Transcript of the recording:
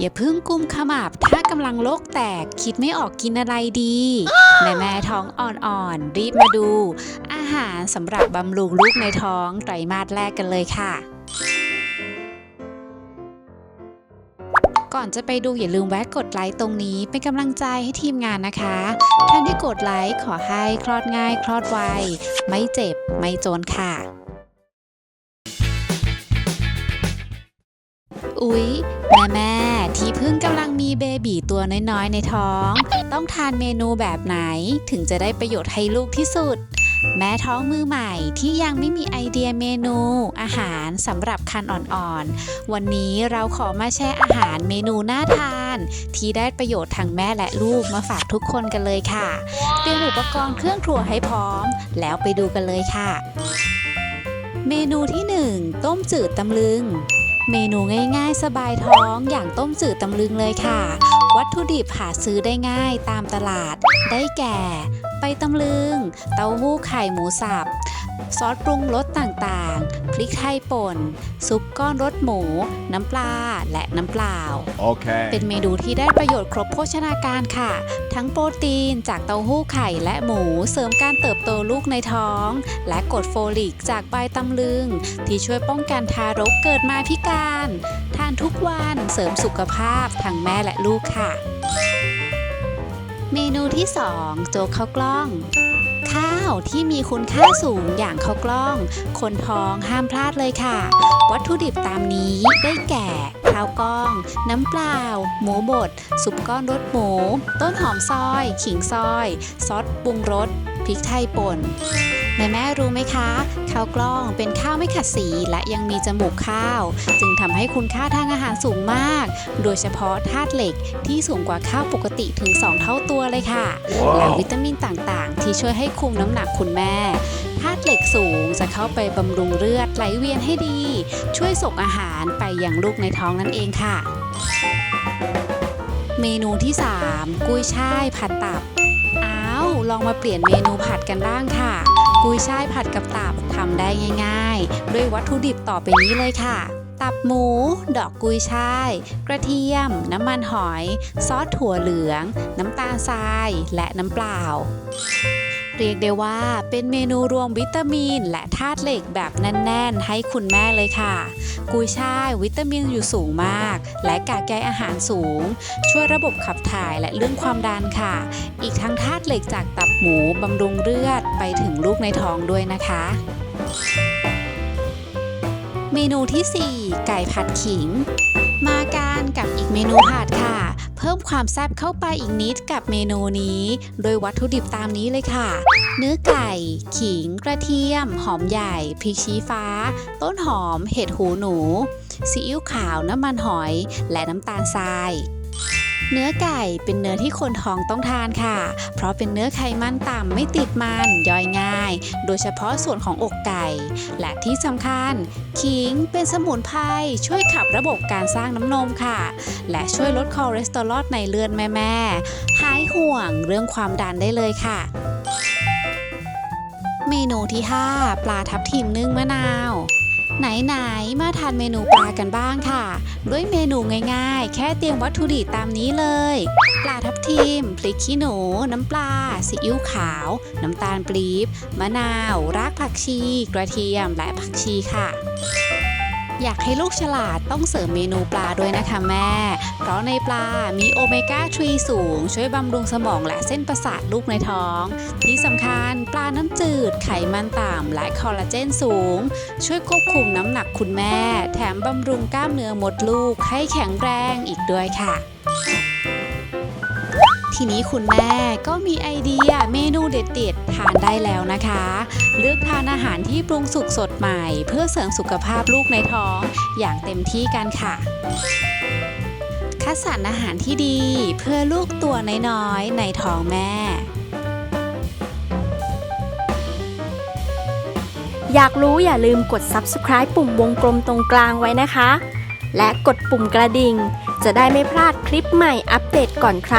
อย่าเพิ่งกุมขมับ ถ้ากำลังโลกแตกคิดไม่ออกกินอะไรดี แม่แม่ท้องอ่อนๆ รีบมาดู อาหารสำหรับบำรุงลูกในท้องไตรมาสแรกกันเลยค่ะ ก่อนจะไปดูอย่าลืมแวะกดไลค์ตรงนี้ เป็นกำลังใจให้ทีมงานนะคะท่านที่กดไลค์ขอให้คลอดง่าย คลอดไวไม่เจ็บไม่โจนค่ะ อุ๊ย แม่แม่ที่เพิ่งกำลังมีเบบีตัวน้อยๆ ในท้อง ต้องทานเมนูแบบไหนถึงจะได้ประโยชน์ให้ลูกที่สุด แม่ท้องมือใหม่ที่ยังไม่มีไอเดียเมนู อาหารสำหรับคันอ่อนๆ วันนี้เราขอมาแชร์อาหารเมนูน่าทาน ที่ได้ประโยชน์ทั้งแม่และลูกมาฝากทุกคนกันเลยค่ะ เตรียมอุปกรณ์เครื่องครัวให้พร้อม แล้วไปดูกันเลยค่ะ เมนูที่ 1 ต้มจืดตำลึง เมนูง่ายๆ สบายท้องอย่างต้มจืดตำลึงเลยค่ะ วัตถุดิบหาซื้อได้ง่ายตามตลาด ได้แก่ ไปตำลึง เต้าหู้ไข่หมูสับ ซอสปรุงรสต่างๆ พริกไทยป่น ซุปก้อนรสหมู น้ำปลา และน้ำเปล่า Okay. เป็นเมนูที่ได้ประโยชน์ครบโภชนาการค่ะ ทั้งโปรตีนจากเต้าหู้ไข่และหมู เสริมการเติบโตลูกในท้อง และกรดโฟลิกจากใบตำลึง ที่ช่วยป้องกันทารกเกิดมาพิการทานทุกวันเสริมสุขภาพทั้งแม่และลูกค่ะ เมนูที่ 2 โจ๊กข้าวกล้อง ข้าวที่มีคุณค่าสูงอย่างข้าวกล้อง คนท้องห้ามพลาดเลยค่ะ วัตถุดิบตามนี้ได้แก่ข้าวกล้อง น้ำเปล่า หมูบดซุปก้อนรสหมู ต้นหอมซอย ขิงซอย ซอสปรุงรสพริกไทยป่น แม่แม่รู้ไหมคะ ข้าวกล้องเป็นข้าวไม่ขัดสีและยังมีจมูกข้าว จึงทำให้คุณค่าทางอาหารสูงมาก โดยเฉพาะธาตุเหล็กที่สูงกว่าข้าวปกติถึง 2 เท่าตัวเลยค่ะและวิตามินต่างๆ ที่ช่วยให้คุมน้ำหนักคุณแม่ธาตุเหล็กสูงจะเข้าไปบำรุงเลือดไหลเวียนให้ดี ช่วยส่งอาหารไปยังลูกในท้องนั่นเองค่ะ เมนูที่ 3 กุ้ยช่ายผัดตับ อ้าว ลองมาเปลี่ยนเมนูผัดกันบ้างค่ะ กุยช่ายผัดกับตับทำได้ง่ายๆ ด้วยวัตถุดิบต่อไปนี้เลยค่ะ ตับหมู ดอกกุยช่าย กระเทียม น้ำมันหอย ซอสถั่วเหลือง น้ำตาลทราย และน้ำเปล่า เรียกได้ว่าเป็นเมนูรวมวิตามิน และธาตุเหล็กแบบแน่น ๆ ให้คุณแม่เลยค่ะ กุยช่ายวิตามินอยู่สูงมาก และกากใยอาหารสูง ช่วยระบบขับถ่ายและเรื่องความดันค่ะ อีกทั้งธาตุเหล็กจากตับหมูบำรุงเลือดไปถึงลูกในท้องด้วยนะคะ เมนูที่ 4 ไก่ผัดขิง มาการกับอีกเมนูผัดค่ะ พิ่มความแซ่บเข้าไปอีกนิดกับเมนูนี้ โดยวัตถุดิบตามนี้เลยค่ะ เนื้อไก่ ขิง กระเทียม หอมใหญ่พริกชี้ฟ้า ต้นหอม เห็ดหูหนู ซีอิ๊วขาว น้ำมันหอย และน้ำตาลทราย เนื้อไก่เป็นเนื้อที่คนท้องต้องทานค่ะ เพราะเป็นเนื้อไขมันต่ำไม่ติดมันย่อยง่าย โดยเฉพาะส่วนของอกไก่ และที่สำคัญ ขิงเป็นสมุนไพรช่วยขับระบบการสร้างน้ำนมค่ะ และช่วยลดคอเลสเตอรอลในเลือดแม่ๆหายห่วงเรื่องความดันได้เลยค่ะ เมนูที่ 5 ปลาทับทิมนึ่งมะนาว ไหนๆมาทานเมนูปลากันบ้างค่ะ ด้วยเมนูง่ายๆ แค่เตรียมวัตถุดิบตามนี้เลย ปลาทับทิมพริกขี้หนู น้ำปลาซีอิ๊วขาว น้ำตาลปรี๊บมะนาว รากผักชี กระเทียมและผักชีค่ะ อยากให้ลูกฉลาดต้องเสริมเมนูปลาด้วยนะคะแม่ เพราะในปลามีโอเมก้า3สูง ช่วยบำรุงสมองและเส้นประสาทลูกในท้อง ที่สำคัญปลาน้ำจืดไขมันต่ำและคอลลาเจนสูง ช่วยควบคุมน้ำหนักคุณแม่ แถมบำรุงกล้ามเนื้อมดลูกให้แข็งแรงอีกด้วยค่ะ ทีนี้คุณแม่ก็มีไอเดียเมนูเด็ดๆทานได้แล้วนะคะ เลือกทานอาหารที่ปรุงสุกสดใหม่ เพื่อเสริมสุขภาพลูกในท้อง อย่างเต็มที่กันค่ะ คัดสรรอาหารที่ดีเพื่อลูกตัวน้อยๆในท้องแม่อยากรู้อย่าลืมกด subscribe ปุ่มวงกลมตรงกลางไว้นะคะ และกดปุ่มกระดิ่ง จะได้ไม่พลาดคลิปใหม่อัปเดตก่อนใคร